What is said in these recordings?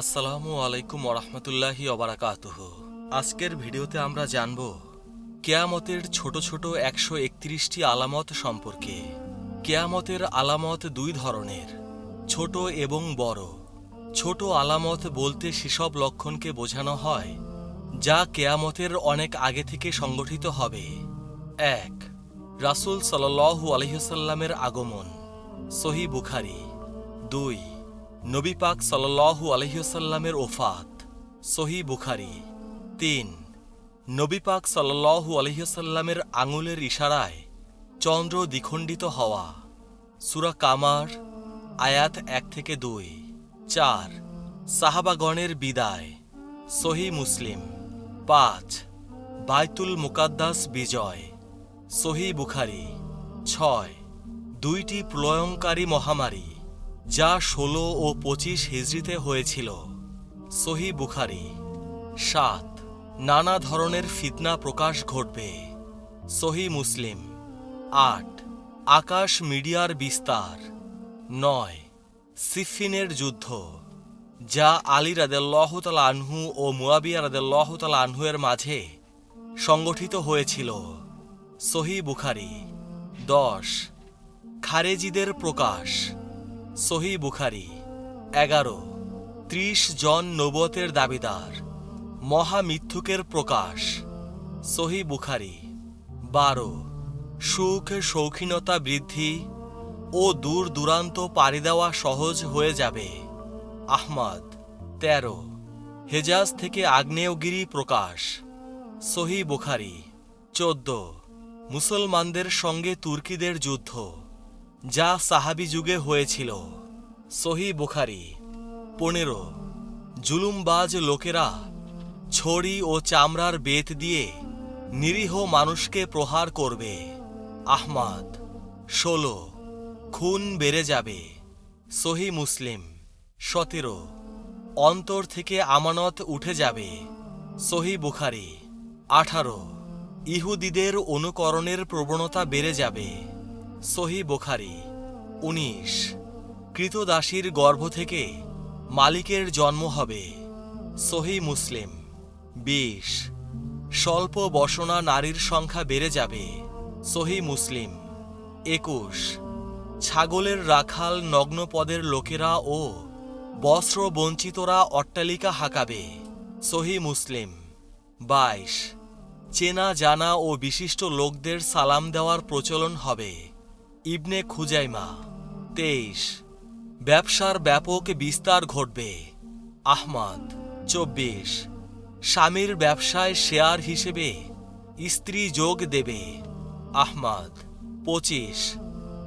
আসসালামু আলাইকুম ওরহমতুল্লাহি অবরাকাতুহ আজকের ভিডিওতে আমরা জানব, কেয়ামতের ছোট ছোট একশো একত্রিশটি আলামত সম্পর্কে। কেয়ামতের আলামত দুই ধরনের, ছোট এবং বড়। ছোট আলামত বলতে সেসব লক্ষণকে বোঝানো হয়, যা কেয়ামতের অনেক আগে থেকে সংগঠিত হবে। এক, রাসূল সাল্লাল্লাহু আলহিহসাল্লামের আগমন সহি বুখারি। দুই নবী পাক সাল্লাল্লাহু আলহিহসাল্লামের ওফাত সহি বুখারি। তিন, নবী পাক সাল্লাল্লাহু আলহিহসাল্লামের আঙুলের ইশারায় চন্দ্র দ্বিখণ্ডিত হওয়া। সুরা কামার, আয়াত এক থেকে দুই। চার, সাহাবাগণের বিদায় সহি মুসলিম। পাঁচ, বাইতুল মুকাদ্দাস বিজয় সহি বুখারি। ছয়, দুইটি প্রলয়ঙ্কারী মহামারী। যা ষোলো ও পঁচিশ হিজড়িতে হয়েছিল। সহি বুখারি, সাত। নানা ধরনের ফিতনা প্রকাশ ঘটবে। সহি মুসলিম, আট। আকাশ মিডিয়ার বিস্তার, নয়। সিফিনের যুদ্ধ, যা আলী রাদেল্লাহ তালা আনহু ও মুয়াবিয়া রাদেল্লাহ তালা আনহুয়ের মাঝে সংগঠিত হয়েছিল। সহি বুখারি, দশ। খারেজিদের প্রকাশ সহি বুখারি, এগারো। ত্রিশ জন নবতের দাবিদার মহামিথ্যুকের প্রকাশ, সহি বুখারি, বারো। সুখ, শৌখিনতা বৃদ্ধি ও দূর দূরান্ত পাড়ি দেওয়া সহজ হয়ে যাবে। আহমদ, তেরো। হেজাজ থেকে আগ্নেয়গিরি প্রকাশ, সহি বুখারি, চোদ্দ। মুসলমানদের সঙ্গে তুর্কিদের যুদ্ধ যা সাহাবি যুগে হয়েছিল। সহি বুখারি, পনেরো। জুলুমবাজ লোকেরা ছড়ি ও চামড়ার বেত দিয়ে নিরীহ মানুষকে প্রহার করবে। আহমাদ, ষোলো। খুন বেড়ে যাবে। সহি মুসলিম, সতেরো। অন্তর থেকে আমানত উঠে যাবে। সহি বুখারি, আঠারো। ইহুদিদের অনুকরণের প্রবণতা বেড়ে যাবে। সহি বোখারি, উনিশ। কৃতদাসীর গর্ভ থেকে মালিকের জন্ম হবে। সহি মুসলিম, বিশ। স্বল্প বসনা নারীর সংখ্যা বেড়ে যাবে। সহি মুসলিম, একুশ। ছাগলের রাখাল নগ্নপদের লোকেরা ও বস্ত্র বঞ্চিতরা অট্টালিকা হাঁকাবে। সহি মুসলিম, বাইশ। চেনা জানা ও বিশিষ্ট লোকদের সালাম দেওয়ার প্রচলন হবে। ইবনে খুজাইমা। তেইশ। ব্যবসার ব্যাপক বিস্তার ঘটবে। আহমদ, চব্বিশ। স্বামীর ব্যবসায় শেয়ার হিসেবে স্ত্রী যোগ দেবে। আহমদ, পঁচিশ।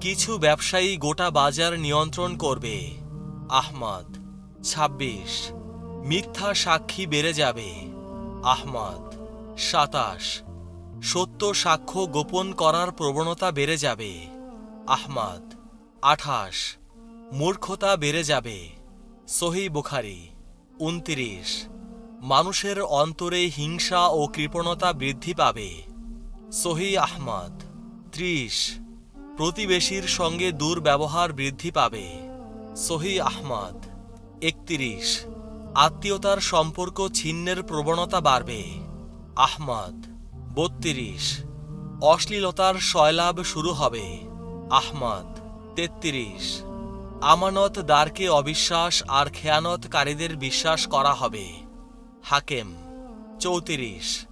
কিছু ব্যবসায়ী গোটা বাজার নিয়ন্ত্রণ করবে। আহমদ ২৬ মিথ্যা সাক্ষী বেড়ে যাবে। আহমদ, সাতাশ। সত্য সাক্ষ্য গোপন করার প্রবণতা বেড়ে যাবে। আহমদ। আঠাশ, মূর্খতা বেড়ে যাবে। সহি বুখারি। উনতিরিশ, মানুষের অন্তরে হিংসা ও কৃপণতা বৃদ্ধি পাবে। সহি আহমদ। ত্রিশ, প্রতিবেশীর সঙ্গে দুর্ব্যবহার বৃদ্ধি পাবে। সহি আহমদ। একত্রিশ, আত্মীয়তার সম্পর্ক ছিন্নের প্রবণতা বাড়বে। আহমদ। বত্রিশ, অশ্লীলতার শয়লাভ শুরু হবে। আহমদ, তেত্রিশ। আমানত দ্বারকে অবিশ্বাস আর খেয়ানতকারীদের বিশ্বাস করা হবে। হাকেম, চৌত্রিশ।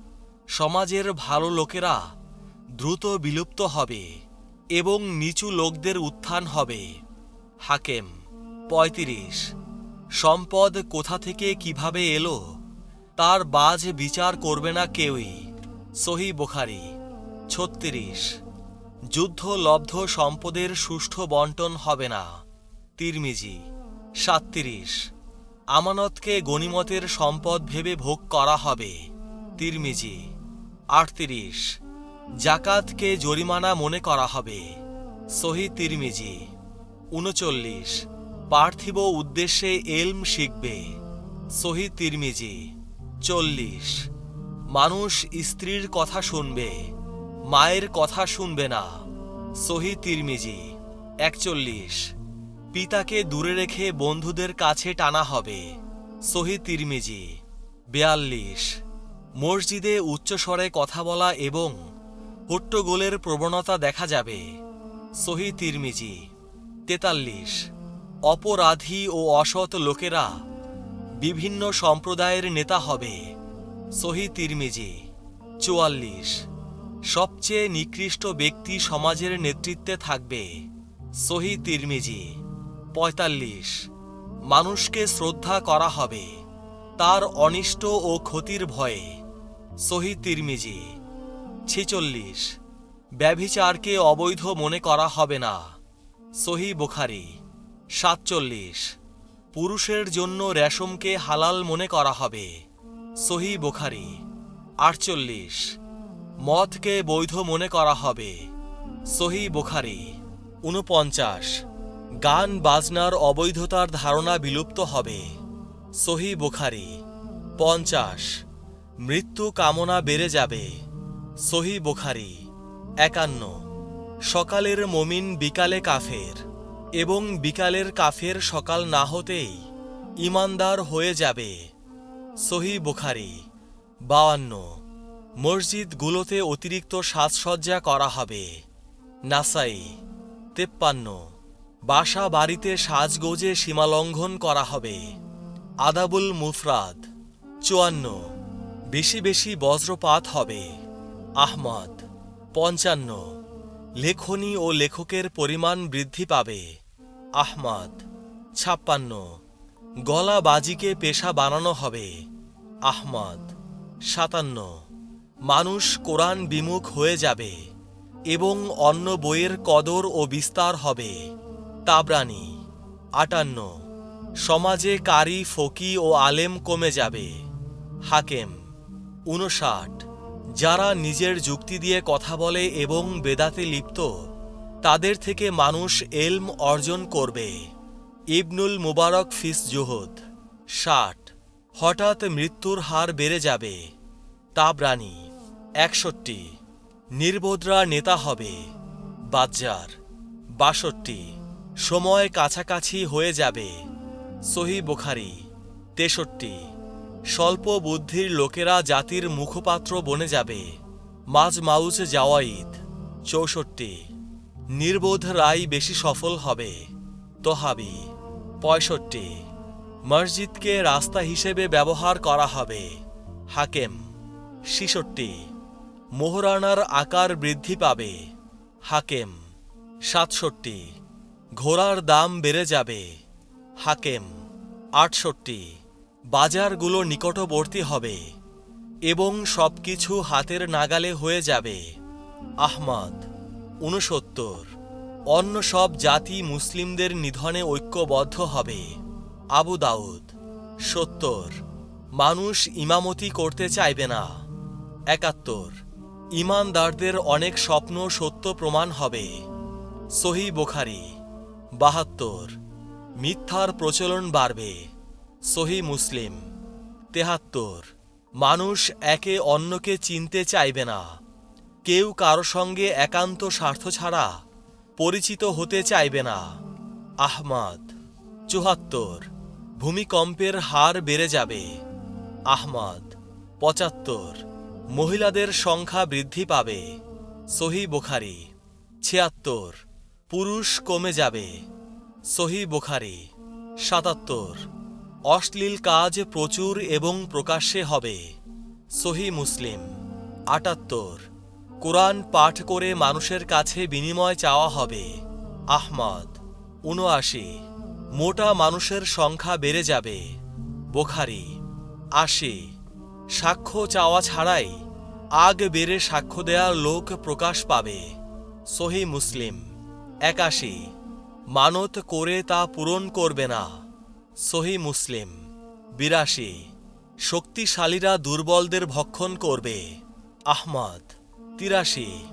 সমাজের ভালো লোকেরা দ্রুত বিলুপ্ত হবে এবং নিচু লোকদের উত্থান হবে। হাকেম, পঁয়ত্রিশ। সম্পদ কোথা থেকে কীভাবে এলো তার বাজ বিচার করবে না কেউই। সহি বোখারি, ছত্রিশ। যুদ্ধ লব্ধ সম্পদের সুষ্ঠু বন্টন হবে না। তিরমিজি সাত্রিশ আমানতকে গণিমতের সম্পদ ভেবে ভোগ করা হবে। তিরমিজি, আটত্রিশ। জাকাতকে জরিমানা মনে করা হবে। সহি তিরমিজি, উনচল্লিশ। পার্থিব উদ্দেশ্যে এলম শিখবে। সহি তিরমিজি, চল্লিশ। মানুষ স্ত্রীর কথা শুনবে। মায়ের কথা শুনবে না। সহি তিরমিজি, একচল্লিশ। পিতাকে দূরে রেখে বন্ধুদের কাছে টানা হবে। সহি তিরমিজি, বেয়াল্লিশ। মসজিদে উচ্চস্বরে কথা বলা এবং হট্টগোলের প্রবণতা দেখা যাবে। সহি তিরমিজি, তেতাল্লিশ। অপরাধী ও অসৎ লোকেরা বিভিন্ন সম্প্রদায়ের নেতা হবে। সহি তিরমিজি, চুয়াল্লিশ। সবচেয়ে নিকৃষ্ট ব্যক্তি সমাজের নেতৃত্বে থাকবে। সহি তিরমিজি, পঁয়তাল্লিশ। মানুষকে শ্রদ্ধা করা হবে। তার অনিষ্ট ও ক্ষতির ভয়ে। সহি তিরমিজি, ছেচল্লিশ। ব্যভিচারকে অবৈধ মনে করা হবে না। সহি বুখারি, সাতচল্লিশ। পুরুষের জন্য রেশমকে হালাল মনে করা হবে। সহি বুখারি, আটচল্লিশ। মদকে বৈধ মনে করা হবে। সহি বুখারি, উনপঞ্চাশ। গান বাজনার অবৈধতার ধারণা বিলুপ্ত হবে। সহি বুখারি, পঞ্চাশ। মৃত্যু কামনা বেড়ে যাবে। সহি বুখারি, একান্ন। সকালের মমিন বিকালে কাফের, এবং বিকালের কাফের সকাল না হতেই ইমানদার হয়ে যাবে। সহি বুখারি বায়ান্ন মসজিদগুলোতে অতিরিক্ত সাজসজ্জা করা হবে। নাসাই, তেপ্পান্ন। বাসা বাড়িতে সাজগোজে সীমালঙ্ঘন করা হবে। আদাবুল মুফরাদ, চুয়ান্ন। বেশি বেশি বজ্রপাত হবে। আহমদ, পঞ্চান্ন। লেখনী ও লেখকের পরিমাণ বৃদ্ধি পাবে। আহমদ, ছাপ্পান্ন। গলা বাজিকে পেশা বানানো হবে। আহমদ, সাতান্ন। মানুষ কোরআন বিমুখ হয়ে যাবে এবং অন্য বইয়ের কদর ও বিস্তার হবে। তাবরানি, আটান্ন, সমাজে কারি, ফকি ও আলেম কমে যাবে। হাকেম উনষাট যারা নিজের যুক্তি দিয়ে কথা বলে এবং বেদাতে লিপ্ত, তাদের থেকে মানুষ এলম অর্জন করবে। ইবনুল মুবারক ফিস জুহুদ, ষাট, হঠাৎ মৃত্যুর হার বেড়ে যাবে। তাবরানি, একষট্টি। নির্বোধরা নেতা হবে, বাজ্জার। বাষট্টি। সময় কাছাকাছি হয়ে যাবে, সহি বুখারি। তেষট্টি। স্বল্প বুদ্ধির লোকেরা জাতির মুখপাত্র বনে যাবে, মাঝ মাউজ জাওয়াইদ। চৌষট্টি। নির্বোধ রায় বেশি সফল হবে, তোহাবি। পঁয়ষট্টি। মসজিদকে রাস্তা হিসেবে ব্যবহার করা হবে, হাকেম। ছিষট্টি। মোহরানার আকার বৃদ্ধি পাবে। হাকেম, সাতষট্টি। ঘোড়ার দাম বেড়ে যাবে। হাকেম, আটষট্টি। বাজারগুলো নিকটবর্তী হবে এবং সব কিছু হাতের নাগালে হয়ে যাবে। আহমদ উনসত্তর অন্য সব জাতি মুসলিমদের নিধনে ঐক্যবদ্ধ হবে। আবু দাউদ, সত্তর। মানুষ ইমামতি করতে চাইবে না। একাত্তর। ইমানদারদের অনেক স্বপ্ন সত্য প্রমাণ হবে। সহি বোখারি, বাহাত্তর। মিথ্যার প্রচলন বাড়বে। সহি মুসলিম, তেহাত্তর। মানুষ একে অন্যকে চিনতে চাইবে না। কেউ কারও সঙ্গে একান্ত স্বার্থ ছাড়া পরিচিত হতে চাইবে না। আহমাদ, চুহাত্তর। ভূমিকম্পের হার বেড়ে যাবে। আহমাদ, পঁচাত্তর। মহিলাদের সংখ্যা বৃদ্ধি পাবে। সহি বুখারি, ছিয়াত্তর। পুরুষ কমে যাবে। সহি বোখারি, সাতাত্তর। অশ্লীল কাজ প্রচুর এবং প্রকাশ্যে হবে। সহি মুসলিম, আটাত্তর। কোরআন পাঠ করে মানুষের কাছে বিনিময় চাওয়া হবে। আহমদ, উনআশি। মোটা মানুষের সংখ্যা বেড়ে যাবে। বোখারি, আশি। সাক্ষ্য চাওয়া ছাড়াই আগ বেড়ে সাক্ষ্য দেওয়ার লোক প্রকাশ পাবে। সহি মুসলিম। একাশি। মানত করে তা পূরণ করবে না। সহি মুসলিম। বিরাশি। শক্তিশালীরা দুর্বলদের ভক্ষণ করবে। আহমদ। তিরাশি।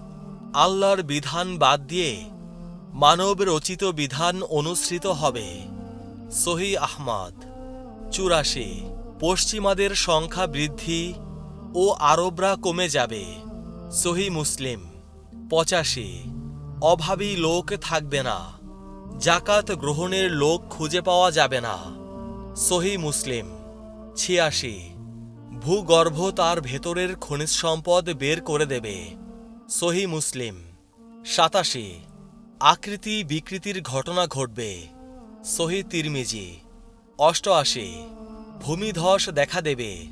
আল্লাহর বিধান বাদ দিয়ে মানব রচিত বিধান অনুসৃত হবে। সহি আহমদ। চুরাশি। পশ্চিমাদের সংখ্যা বৃদ্ধি ও আরবরা কমে যাবে। সহি মুসলিম, পঁচাশি। অভাবী লোক থাকবে না। জাকাত গ্রহণের লোক খুঁজে পাওয়া যাবে না। সহি মুসলিম, ছিয়াশি। ভূগর্ভ তার ভেতরের খনিজ সম্পদ বের করে দেবে। সহি মুসলিম, সাতাশি। আকৃতি বিকৃতির ঘটনা ঘটবে। সহি তিরমিজি, অষ্টআশি। ভূমিধস দেখা দেবে।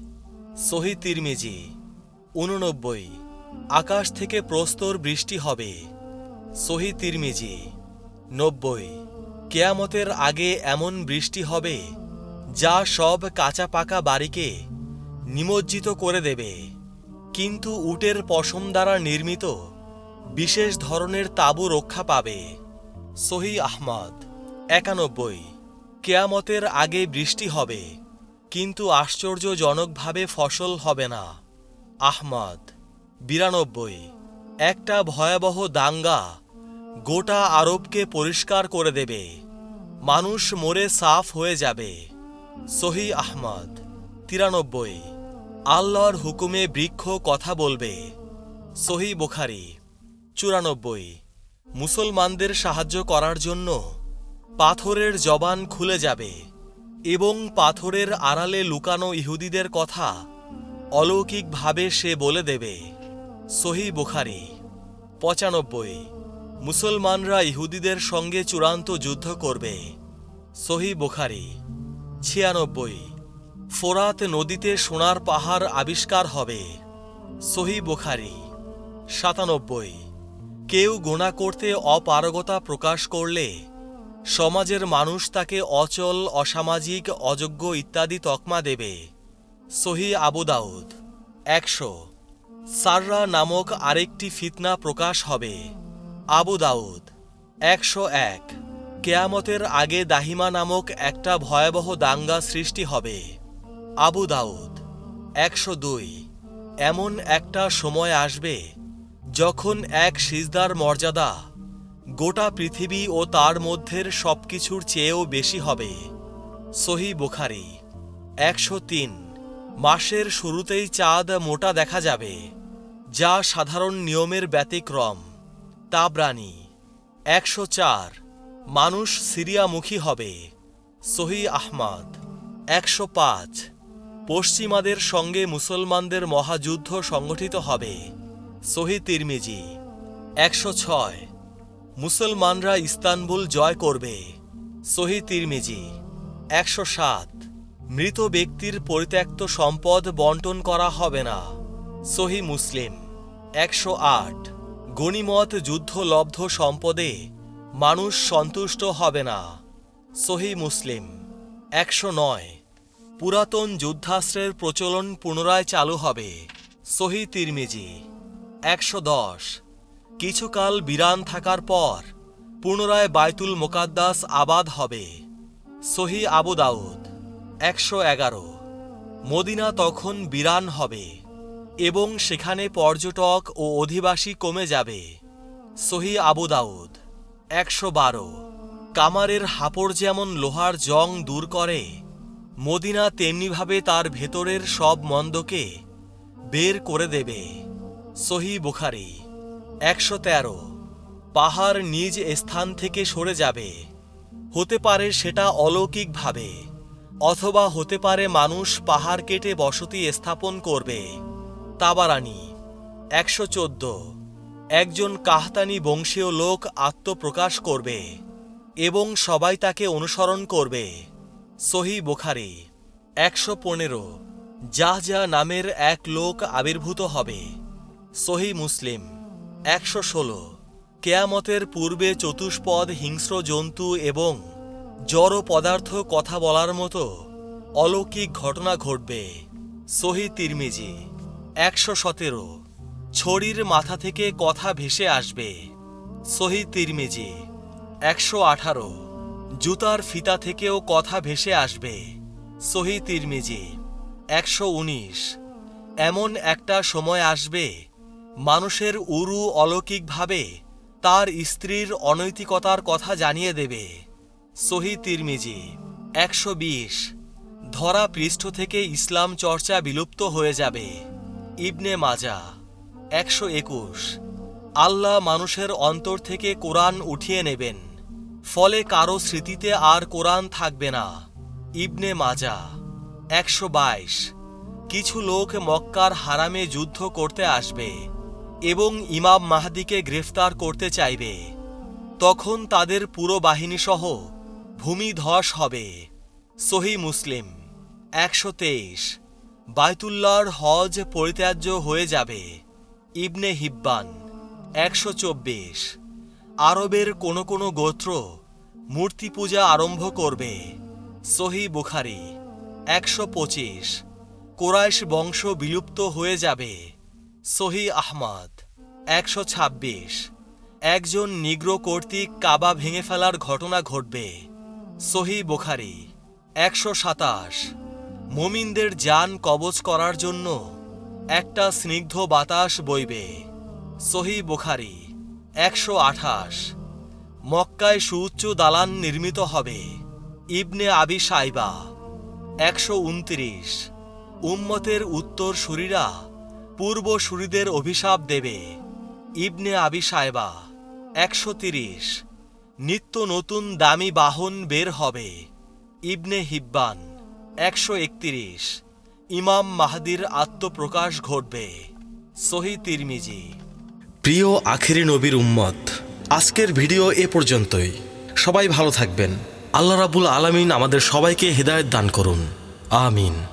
সহি তিরমিজি উননব্বই। আকাশ থেকে প্রস্তর বৃষ্টি হবে। সহি তিরমিজি নব্বই। কেয়ামতের আগে এমন বৃষ্টি হবে, যা সব কাঁচা পাকা বাড়িকে নিমজ্জিত করে দেবে। কিন্তু উটের পশম দ্বারা নির্মিত বিশেষ ধরনের তাঁবু রক্ষা পাবে। সহি আহমদ। একানব্বই। কেয়ামতের আগে বৃষ্টি হবে। কিন্তু আশ্চর্যজনকভাবে ফসল হবে না। আহমদ, বিরানব্বই। একটা ভয়াবহ দাঙ্গা গোটা আরবকে পরিষ্কার করে দেবে। মানুষ মরে সাফ হয়ে যাবে। সহি আহমদ, তিরানব্বই। আল্লাহর হুকুমে বৃক্ষ কথা বলবে। সহি বোখারি, চুরানব্বই। মুসলমানদের সাহায্য করার জন্য পাথরের জবান খুলে যাবে। এবং পাথরের আড়ালে লুকানো ইহুদিদের কথা অলৌকিকভাবে সে বলে দেবে। সহি বুখারি, পঁচানব্বই। মুসলমানরা ইহুদিদের সঙ্গে চূড়ান্ত যুদ্ধ করবে। সহি বুখারি, ছিয়ানব্বই। ফোরাত নদীতে সোনার পাহাড় আবিষ্কার হবে। সহি বুখারি, সাতানব্বই। কেউ গোনা করতে অপারগতা প্রকাশ করলে সমাজের মানুষ তাকে অচল, অসামাজিক, অযোগ্য ইত্যাদি তকমা দেবে। সহি আবু দাউদ, একশো। সাররা নামক আরেকটি ফিতনা প্রকাশ হবে। আবু দাউদ, একশো এক। কেয়ামতের আগে দাহিমা নামক একটা ভয়াবহ দাঙ্গা সৃষ্টি হবে। আবু দাউদ, একশো দুই। এমন একটা সময় আসবে যখন এক সিজদার মর্যাদা গোটা পৃথিবী ও তার মধ্যের সব কিছুর চেয়েও বেশি হবে। সহি বুখারি, একশো তিন। মাসের শুরুতেই চাঁদ মোটা দেখা যাবে, যা সাধারণ নিয়মের ব্যতিক্রম। তাবরানি, একশো চার। মানুষ সিরিয়ামুখী হবে। সহি আহমদ, একশো পাঁচ। পশ্চিমাদের সঙ্গে মুসলমানদের মহাযুদ্ধ সংগঠিত হবে। সহি তিরমিজি, একশো ছয়। মুসলমানরা ইস্তানবুল জয় করবে। সহি তিরমিজি, একশো সাত। মৃত ব্যক্তির পরিত্যক্ত সম্পদ বন্টন করা হবে না। সহি মুসলিম, একশো আট। গণিমত যুদ্ধলব্ধ সম্পদে মানুষ সন্তুষ্ট হবে না। সহি মুসলিম, একশো নয়। পুরাতন যুদ্ধাস্ত্রের প্রচলন পুনরায় চালু হবে। সহি তিরমিজি, একশো দশ। কিছুকাল বিরান থাকার পর পুনরায় বাইতুল মোকাদ্দাস আবাদ হবে। সহি আবু দাউদ, একশো এগারো। মদিনা তখন বিরান হবে এবং সেখানে পর্যটক ও অধিবাসী কমে যাবে। সহি আবু দাউদ, একশো বারো। কামারের হাপড় যেমন লোহার জং দূর করে, মদিনা তেমনিভাবে তার ভেতরের সব মন্দকে বের করে দেবে। সহি বুখারি একশো তেরো। পাহাড় নিজ স্থান থেকে সরে যাবে। হতে পারে সেটা অলৌকিকভাবে, অথবা হতে পারে মানুষ পাহাড় কেটে বসতি স্থাপন করবে। তাবারানি, একশো চোদ্দ। একজন কাহতানি বংশীয় লোক আত্মপ্রকাশ করবে এবং সবাই তাকে অনুসরণ করবে। সহি বুখারি, একশো পনেরো। যা যা নামের এক লোক আবির্ভূত হবে। সহি মুসলিম। একশো ষোলো। কেয়ামতের পূর্বে চতুষ্পদ, হিংস্র জন্তু এবং জড় পদার্থ কথা বলার মতো অলৌকিক ঘটনা ঘটবে। সহি তিরমিজি, একশো সতেরো। ছড়ির মাথা থেকে কথা ভেসে আসবে। সহি তিরমিজি, একশো আঠারো। জুতার ফিতা থেকেও কথা ভেসে আসবে। সহি তিরমিজি, একশো উনিশ। এমন একটা সময় আসবে মানুষের উরু অলৌকিকভাবে তার স্ত্রীর অনৈতিকতার কথা জানিয়ে দেবে। সহি তিরমিজি, একশো বিশ, ধরা পৃষ্ঠ থেকে ইসলাম চর্চা বিলুপ্ত হয়ে যাবে। ইবনে মাজা, একশো একুশ, আল্লাহ মানুষের অন্তর থেকে কোরআন উঠিয়ে নেবেন। ফলে কারও স্মৃতিতে আর কোরআন থাকবে না। ইবনে মাজা, একশো বাইশ, কিছু লোক মক্কার হারামে যুদ্ধ করতে আসবে। এবং ইমাম মাহাদিকে গ্রেফতার করতে চাইবে। তখন তাদের পুরো বাহিনীসহ ভূমিধস হবে। সহি মুসলিম, একশো তেইশ বায়তুল্লাহর হজ পরিত্যাজ্য হয়ে যাবে। ইবনে হিব্বান, একশো চব্বিশ, আরবের কোনো কোনো গোত্র মূর্তি পূজা আরম্ভ করবে। সহি বুখারি, একশো পঁচিশ, কোরাইশ বংশ বিলুপ্ত হয়ে যাবে। সহি আহমদ, একশো ছাব্বিশ। একজন নিগ্র কর্তৃক কাবা ভেঙে ফেলার ঘটনা ঘটবে। সহি বুখারি, একশো সাতাশ। মুমিনদের যান কবচ করার জন্য একটা স্নিগ্ধ বাতাস বইবে। সহি বোখারি, একশো আঠাশ। মক্কায় সুউচ্চ দালান নির্মিত হবে। ইবনে আবি সাইবা, একশো উনত্রিশ। উম্মতের উত্তর সুরীরা পূর্ব সুরীদের অভিশাপ দেবে। ইবনে আবি সাইবা একশো তিরিশ। নিত্য নতুন দামি বাহন বের হবে। ইবনে হিব্বান, একশো একত্রিশ। ইমাম মাহাদির আত্মপ্রকাশ ঘটবে। সহি তিরমিজি। প্রিয় আখেরি নবীর উম্মত, আজকের ভিডিও এ পর্যন্তই। সবাই ভালো থাকবেন। আল্লাহ রাবুল আলামিন আমাদের সবাইকে হৃদায়ত দান করুন। আমিন।